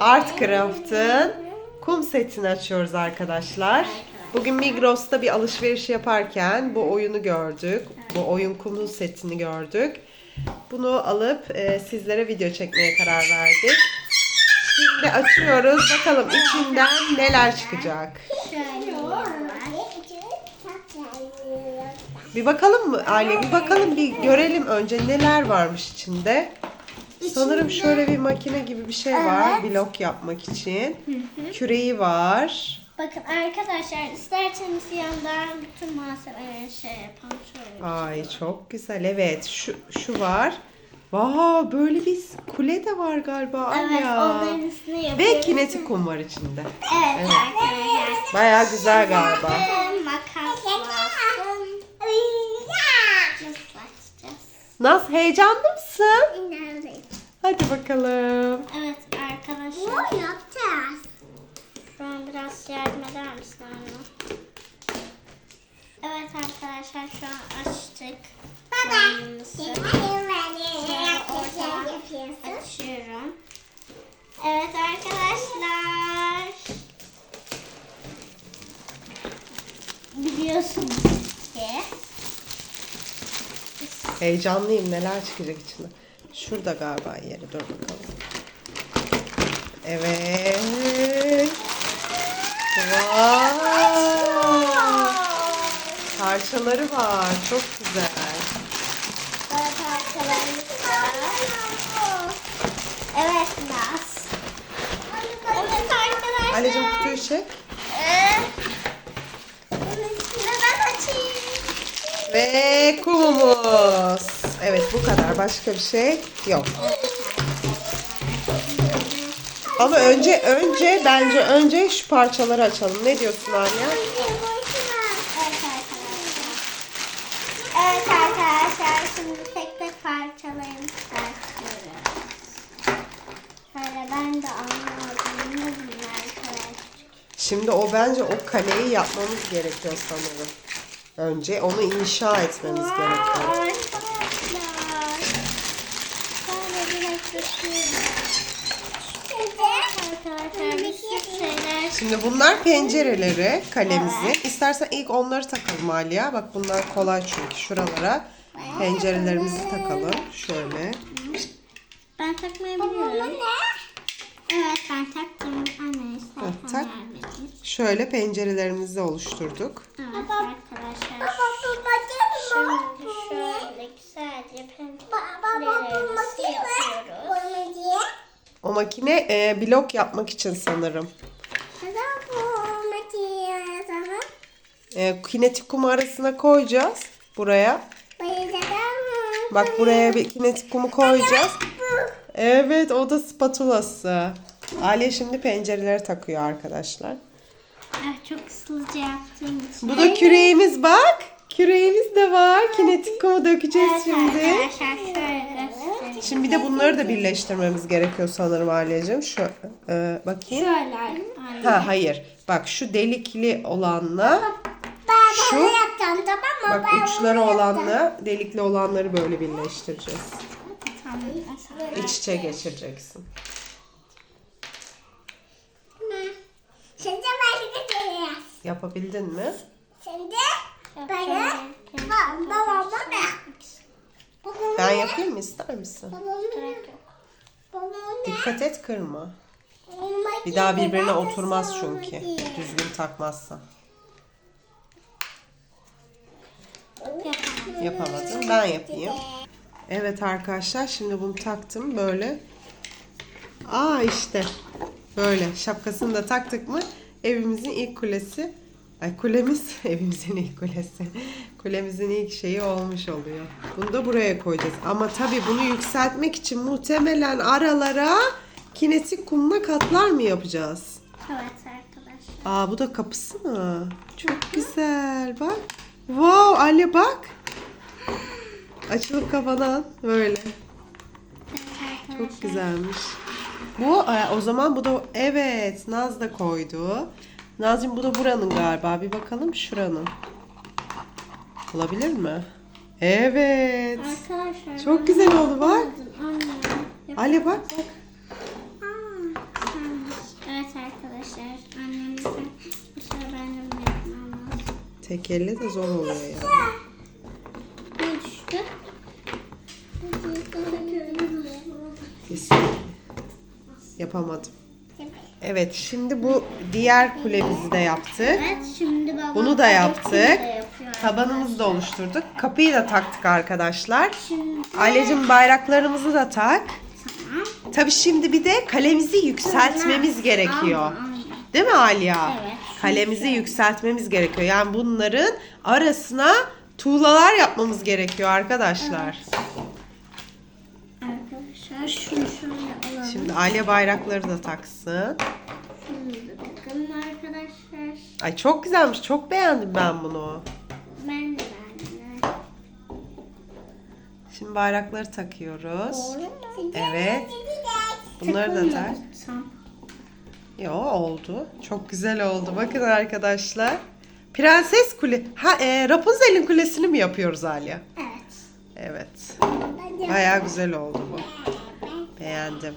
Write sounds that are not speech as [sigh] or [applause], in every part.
Artcraft'ın kum setini açıyoruz arkadaşlar. Bugün Migros'ta bir alışveriş yaparken bu oyunu gördük. Bu oyun kumun setini gördük. Bunu alıp e, sizlere video çekmeye karar verdik. Şimdi açıyoruz. Bakalım içinden neler çıkacak. Bir bakalım mı Aile? Bir bakalım bir görelim önce neler varmış içinde. Sanırım şöyle bir makine gibi bir şey var blok yapmak için. Küreği var. Bakın arkadaşlar isterseniz yandan bütün malzemeleri şey yapalım şöyle. Ay çok güzel. Evet şu şu var. Vaa böyle bir kule de var galiba. Evet Alya. onların üstüne Ve kinetik kum var içinde. Evet, arkadaşlar. Baya güzel galiba. Bakın, Makas lazım. Nasıl heyecanlı mısın? İnanın. Hadi bakalım. Evet arkadaşlar. yapacağız? Şu an biraz yardım eder misin anne? Evet arkadaşlar şu an açtık. Oyunumuzu. Açıyorum. Evet arkadaşlar. Biliyorsunuz ki Heyecanlıyım neler çıkacak içinde. Şurada galiba yeri dur bakalım. Evet. Wow. Parçaları var. Çok güzel. Evet Naz. Evet arkadaşlar. Anneciğim kutuyu çek. Ve kumumuz. Evet bu kadar. Başka bir şey yok. Ama önce önce bence önce şu parçaları açalım. Ne diyorsun Anya? Evet arkadaşlar. Şimdi tek tek parçalarımızı açıyoruz. Şöyle ben de arkadaşlar? Şimdi o bence o kaleyi yapmamız gerekiyor sanırım. Önce onu inşa etmemiz gerekiyor. Arkadaşlar. Şöyle direkt döküyorum. Arkadaşlar bir sürü şeyler. Şimdi bunlar pencereleri kalemizin. İstersen ilk onları takalım Aliya. Bak bunlar kolay çünkü. Şuralara pencerelerimizi takalım. Şöyle. Ben takmayı biliyorum. Evet ben taktım. Anne istersen tak. Şöyle pencerelerimizi oluşturduk. Evet arkadaşlar. Şimdi şöyle güzelce pencerelerimizi yapıyoruz. O makine e, blok yapmak için sanırım. E, kinetik kum arasına koyacağız. Buraya. Bak buraya bir kinetik kumu koyacağız. Evet o da spatulası. Aliye şimdi pencereleri takıyor arkadaşlar. Ah, çok hızlıca yaptığım için. Bu da küreğimiz bak. Küreğimiz de var. Kinetik kumu dökeceğiz şimdi. Şimdi bir de bunları da birleştirmemiz gerekiyor sanırım Aliyeciğim. Şu e, bakayım. Şöyle. Ha hayır. Bak şu delikli olanla Şu- yapacağım tamam bak uçları olanla delikli olanları böyle birleştireceğiz. İç içe geçireceksin. Başlayacağız. Yapabildin mi? Böyle babama Ben yapayım mı ister misin? Dikkat et kırma. Bir daha birbirine oturmaz çünkü. Düzgün takmazsan. Yapamadım. Ben yapayım. Evet arkadaşlar şimdi bunu taktım böyle. Aa işte böyle şapkasını da taktık mı evimizin ilk kulesi ay kulemiz [laughs] evimizin ilk kulesi kulemizin ilk şeyi olmuş oluyor. Bunu da buraya koyacağız. Ama tabii bunu yükseltmek için muhtemelen aralara kinetik kumla katlar mı yapacağız? Evet arkadaşlar. Aa bu da kapısı mı? Çok güzel bak. Wow Ali bak. Açılıp kapanan böyle. Çok güzelmiş. Bu e, o zaman bu da evet Naz da koydu. Nazım bu da buranın galiba. Bir bakalım şuranın. Olabilir mi? Evet. Arkadaşlar. Çok güzel oldu bak. Ali bak bak. Evet arkadaşlar. Annem bu de. Tek elle de zor oluyor yani. Ne. Yapamadım. Evet şimdi bu diğer kulemizi de yaptık. Evet şimdi babam Bunu da yaptık. Tabanımızı da oluşturduk. Kapıyı da taktık arkadaşlar. Şimdi Aileciğim bayraklarımızı da tak. tamam. Tabii şimdi bir de kalemizi yükseltmemiz gerekiyor. Değil mi Aliya? Evet. Kalemizi yükseltmemiz gerekiyor. Yani bunların arasına tuğlalar yapmamız gerekiyor arkadaşlar. Arkadaşlar şunu şöyle. Şimdi Aliye bayrakları da taksın. Şunu da takalım arkadaşlar. Ay çok güzelmiş. Çok beğendim ben bunu. Ben de beğendim. Şimdi bayrakları takıyoruz. Evet. Bunları da tak. Yo oldu. Çok güzel oldu. Bakın arkadaşlar. Prenses Kule. Ha e, Rapunzel'in kulesini mi yapıyoruz Aliye? Evet. Evet. Baya güzel oldu bu. Beğendim.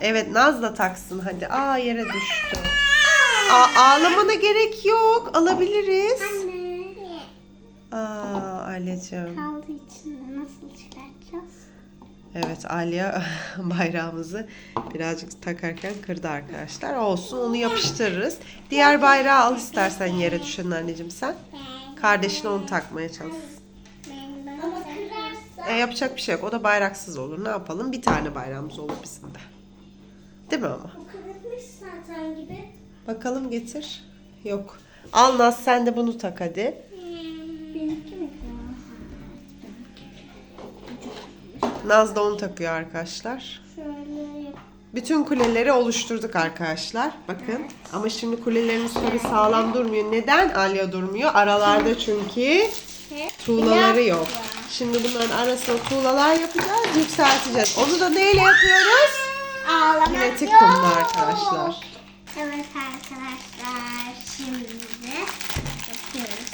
Evet Naz da taksın hadi. Aa yere düştü. Aa, ağlamana gerek yok. Alabiliriz. Anne. Aa Alya'cığım. Kaldı içinde nasıl çıkartacağız? Evet Alya [laughs] bayrağımızı birazcık takarken kırdı arkadaşlar. Olsun onu yapıştırırız. Diğer bayrağı al istersen yere düşen anneciğim sen. Kardeşine onu takmaya çalış. Ama kırarsa. E, yapacak bir şey yok. O da bayraksız olur. Ne yapalım? Bir tane bayrağımız olur bizim de. Değil mi ama? Bu kırılmış zaten gibi. Bakalım getir. Yok. Al Naz sen de bunu tak hadi. Benimki mi? Naz da onu takıyor arkadaşlar. Şöyle. Bütün kuleleri oluşturduk arkadaşlar. Bakın. Ama şimdi kulelerimiz tabii sağlam durmuyor. Neden Alya durmuyor? Aralarda çünkü tuğlaları yok. Şimdi bunların arasına tuğlalar yapacağız, yükselteceğiz. Onu da neyle yapıyoruz? Ağlamak Kinetik yok. kumla arkadaşlar. Evet arkadaşlar şimdi yapıyoruz.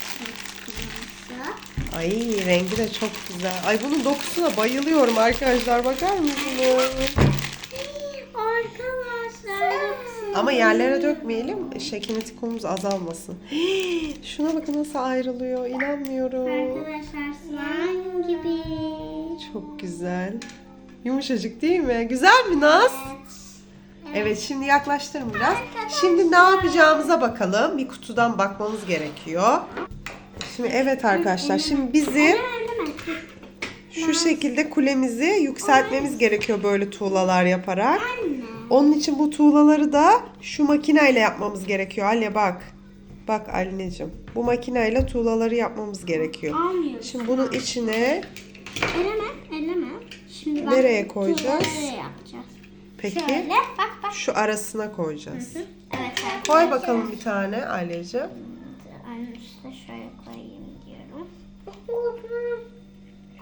Ay rengi de çok güzel. Ay bunun dokusuna bayılıyorum arkadaşlar. Bakar mısınız? Arkadaşlar Ama yerlere dökmeyelim. Şekinetik kumumuz azalmasın. [gasps] Şuna bakın nasıl ayrılıyor. İnanmıyorum. Arkadaşlar slime gibi. Çok güzel. Yumuşacık değil mi? Güzel mi Naz? Evet şimdi yaklaştırın biraz. Şimdi ne yapacağımıza bakalım. Bir kutudan bakmamız gerekiyor. Şimdi evet arkadaşlar. Şimdi bizim şu şekilde kulemizi yükseltmemiz gerekiyor böyle tuğlalar yaparak. Onun için bu tuğlaları da şu makineyle yapmamız gerekiyor. Alya bak. Bak Alineciğim. Bu makineyle tuğlaları yapmamız gerekiyor. Şimdi bunun içine. Şimdi bak, Nereye koyacağız? yapacağız. peki Şöyle bak bak. şu arasına koyacağız. Evet arkadaşlar. Koy bakalım bir tane Alya'cığım. En üstte şöyle koyayım diyorum. [laughs]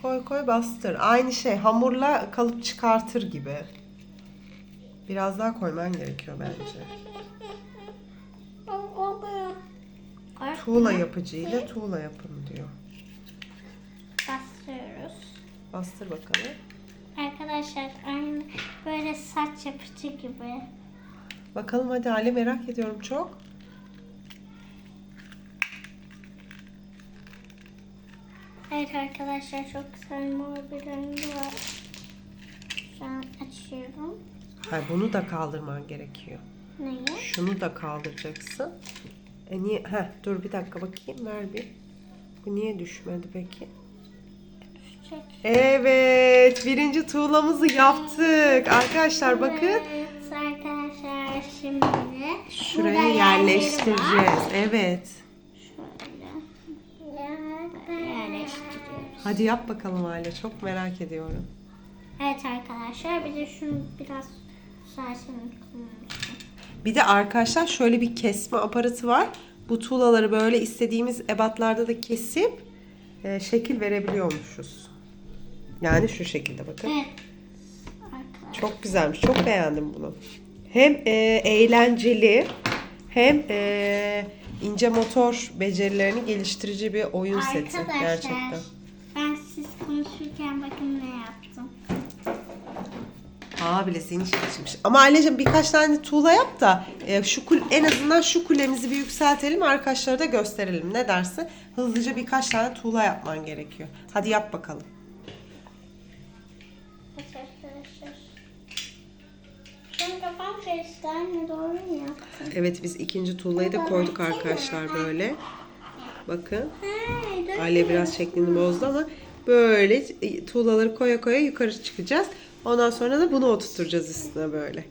Koy koy bastır. Aynı şey hamurla kalıp çıkartır gibi. Biraz daha koyman gerekiyor bence. Tuğla yapıcıyla tuğla yapın diyor. Bastırıyoruz. Bastır bakalım. Arkadaşlar aynı böyle saç yapıcı gibi. Bakalım hadi Ali merak ediyorum çok. Evet arkadaşlar çok güzel mor bir rengi var. Şu an açıyorum. Hayır bunu da kaldırman gerekiyor. Neyi? Şunu da kaldıracaksın. E niye? Heh, dur bir dakika bakayım ver bir. Bu niye düşmedi peki? Düşecek. Evet, birinci tuğlamızı yaptık. Arkadaşlar bakın. Evet arkadaşlar şimdi Şuraya yerleştireceğiz. Evet. Şöyle yerleştiriyoruz. Hadi yap bakalım Aile. Çok merak ediyorum. Evet arkadaşlar bir de şunu biraz kullanmıştım. Bir de arkadaşlar şöyle bir kesme aparatı var. Bu tuğlaları böyle istediğimiz ebatlarda da kesip e, şekil verebiliyormuşuz. Yani şu şekilde bakın. Evet. Arkadaşlar. Çok güzelmiş. Çok beğendim bunu. Hem e, eğlenceli hem e, ince motor becerilerini geliştirici bir oyun seti Arkadaşlar gerçekten. ben siz konuşurken bakın ne yaptım. Aa bile senin için açılmış. Ama Aileciğim birkaç tane tuğla yap da e, şu kul en azından şu kulemizi bir yükseltelim arkadaşlara da gösterelim. Ne dersin? Hızlıca birkaç tane tuğla yapman gerekiyor. Hadi yap bakalım. Evet arkadaşlar. An kafam karıştı anne doğru mu yaptın? Evet biz ikinci tuğlayı da koyduk arkadaşlar böyle. Bakın. Aile biraz şeklini bozdu ama böyle tuğlaları koya koya yukarı çıkacağız. Ondan sonra da bunu oturtacağız üstüne böyle.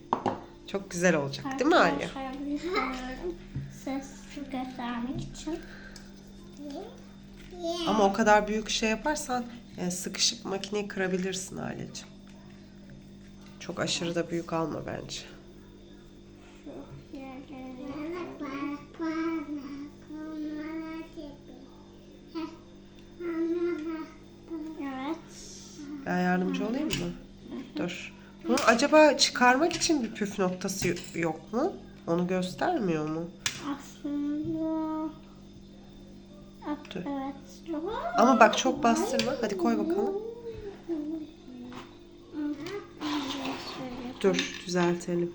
Çok güzel olacak değil mi Alya? Ses göstermek için. Ama o kadar büyük şey yaparsan e, sıkışıp makineyi kırabilirsin Aileciğim. Çok aşırı da büyük alma bence. Ben yardımcı olayım mı? Dur. Bunu acaba çıkarmak için bir püf noktası yok mu? Onu göstermiyor mu? Aslında... Dur. Evet. Ama bak çok bastırma. Hadi koy bakalım. Dur düzeltelim.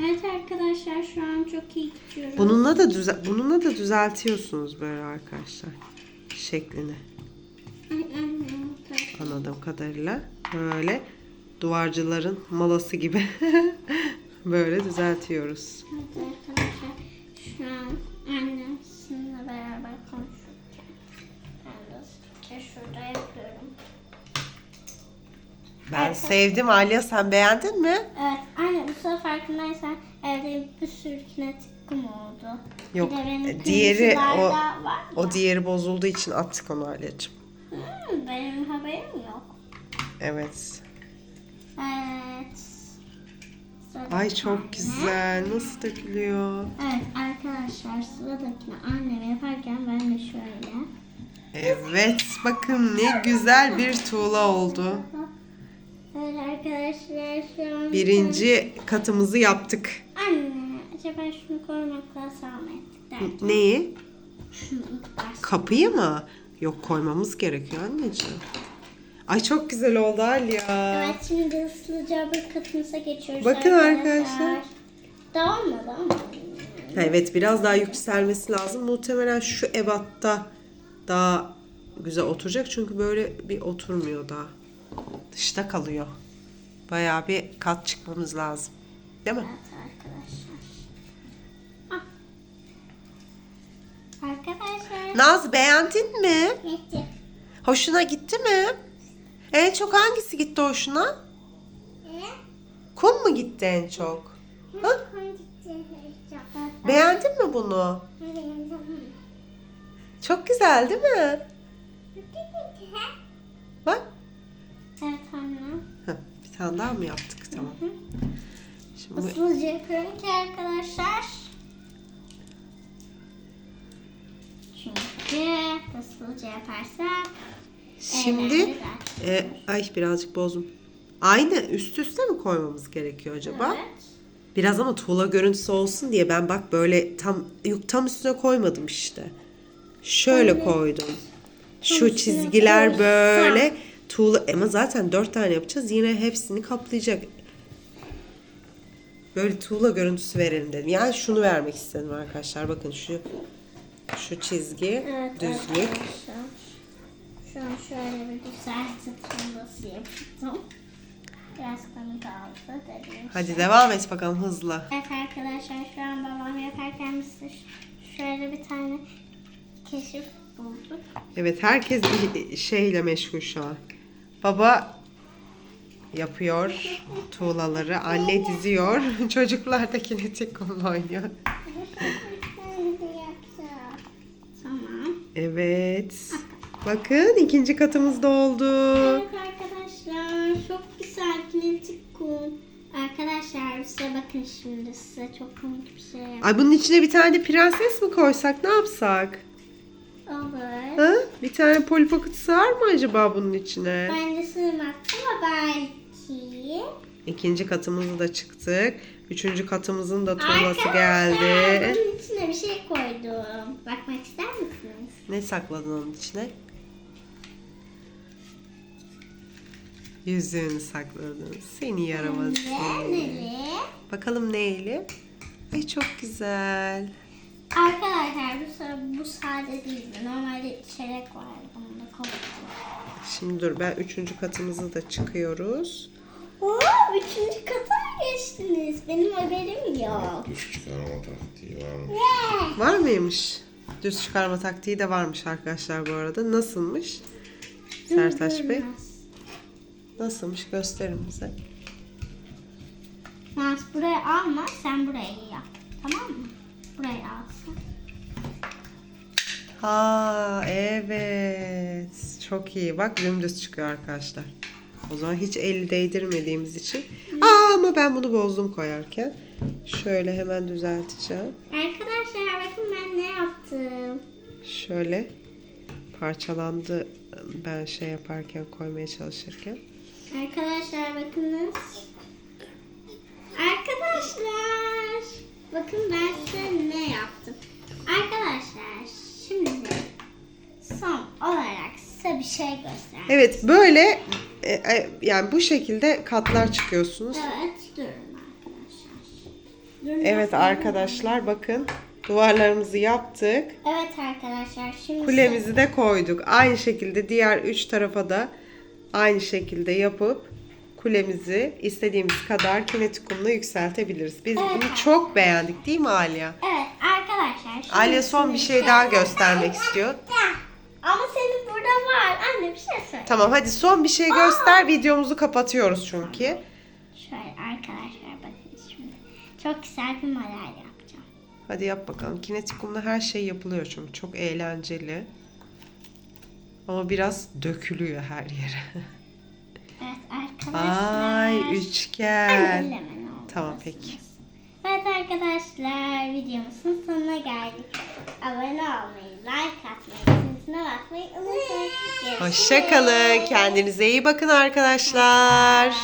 Evet arkadaşlar şu an çok iyi gidiyoruz. Bununla da düze bununla da düzeltiyorsunuz böyle arkadaşlar. Şeklini anladığım kadarıyla. Böyle duvarcıların malası gibi [laughs] böyle düzeltiyoruz. Evet arkadaşlar şu an Ben sevdim Aliye sen beğendin mi? Evet anne bu sefer farkındaysan evde bir sürü kinetik kum oldu. Yok, Bir de benim e, diğeri o- var O diğeri bozulduğu için attık onu Aliyeciğim. Hmm, benim haberim yok. Evet. Evet. Sıradaki Ay çok güzel. Nasıl dökülüyor? Evet arkadaşlar sıradakini annem yaparken ben de şöyle. Evet. Bakın ne güzel bir tuğla oldu. [laughs] Evet arkadaşlar şu an... Birinci katımızı yaptık. Anne acaba şunu koymakla zahmettik derken. Neyi? Şunu ilk başta. Kapıyı mı? Yok koymamız gerekiyor anneciğim. Ay çok güzel oldu Alya. Evet şimdi hızlıca bir katımıza geçiyoruz Bakın arkadaşlar. Daha olmadı ama. Evet biraz daha yükselmesi lazım. Muhtemelen şu ebatta daha güzel oturacak. Çünkü böyle bir oturmuyor daha. Dışta kalıyor. Bayağı bir kat çıkmamız lazım. Değil mi? Evet arkadaşlar. Ah. Arkadaşlar. Naz beğendin mi? Yetti. Hoşuna gitti mi? En çok hangisi gitti hoşuna? Ee? Kum mu gitti en çok? Ha? Hangisi? Beğendin mi bunu? Çok güzel değil mi? Evet anne. Heh, bir tane daha mı yaptık? Tamam. Şimdi bu- Hızlıca yapıyorum ki arkadaşlar. Çünkü hızlıca yaparsak Şimdi e, ay birazcık bozdum. Aynı üst üste mi koymamız gerekiyor acaba? Evet. Biraz ama tuğla görüntüsü olsun diye ben bak böyle tam yok tam üstüne koymadım işte. Şöyle Öyle. koydum. Şu çizgiler böyle tuğla ama zaten dört tane yapacağız. Yine hepsini kaplayacak. Böyle tuğla görüntüsü verelim dedim. Yani şunu vermek istedim arkadaşlar. Bakın şu şu çizgi Evet düzlük. arkadaşlar. Şu an şöyle bir düzeltme nasıl yaptım. Biraz kanı kaldı dediğim Hadi şey. devam et bakalım hızlı. Evet arkadaşlar şu an babam yaparken biz şöyle bir tane keşif bulduk. Evet herkes bir şeyle meşgul şu an. Baba yapıyor tuğlaları, anne diziyor. [laughs] Çocuklar da kinetik kumla oynuyor. Tamam. Evet. Bakın ikinci katımız da oldu. Evet arkadaşlar çok güzel kinetik kum. Arkadaşlar size bakın şimdi size çok komik bir şey Ay bunun içine bir tane de prenses mi koysak ne yapsak? Olur. Ha? Bir tane polipokut sığar mı acaba bunun içine? Bence sığmaz ama belki. İkinci katımızı da çıktık. Üçüncü katımızın da tuğlası Arkadaşlar geldi. bunun içine bir şey koydum. Bakmak ister misiniz? Ne sakladın onun içine? Yüzüğünü sakladın. Seni yaramaz seni. Neli? Bakalım neyli? Ay çok güzel. Bu, sa- bu sade değildi. Normalde çeyrek vardı. Bunu da koydum. Şimdi dur ben üçüncü katımızı da çıkıyoruz. Oo, üçüncü kata mı geçtiniz? Benim haberim yok. Düş çıkarma taktiği var mı? Var mıymış? Düz çıkarma taktiği de varmış arkadaşlar bu arada. Nasılmış? Sertaç Bey. Nasılmış gösterin bize. Mas buraya alma, sen burayı yap. Tamam mı? Burayı alsın. Ha evet. Çok iyi. Bak dümdüz çıkıyor arkadaşlar. O zaman hiç el değdirmediğimiz için. Aa ama ben bunu bozdum koyarken. Şöyle hemen düzelteceğim. Arkadaşlar bakın ben ne yaptım. Şöyle parçalandı ben şey yaparken koymaya çalışırken. Arkadaşlar bakınız. Arkadaşlar. Bakın ben size ne yaptım. Arkadaşlar şimdi son olarak size bir şey göstereyim. Evet böyle e, e, yani bu şekilde katlar çıkıyorsunuz. Evet durun arkadaşlar. Durun Evet arkadaşlar bakın duvarlarımızı yaptık. Evet arkadaşlar şimdi Kulemizi de koyduk. Aynı şekilde diğer üç tarafa da aynı şekilde yapıp kulemizi istediğimiz kadar kinetik kumla yükseltebiliriz. Biz Evet. bunu çok beğendik değil mi Aliye? Evet Aliye son bir şey daha göstermek istiyor. Ama senin burada var. Anne bir şey söyle. Tamam hadi son bir şey göster. Videomuzu kapatıyoruz çünkü. Şöyle arkadaşlar bakın şimdi. Çok güzel bir model yapacağım. Hadi yap bakalım. Kinetik kumla her şey yapılıyor çünkü. Çok eğlenceli. Ama biraz dökülüyor her yere. Evet arkadaşlar. Ay üçgen. Tamam peki. Evet arkadaşlar videomuzun sonuna geldik. Abone olmayı, like atmayı, zincirine basmayı unutmayın. Hoşçakalın. Kendinize iyi bakın arkadaşlar.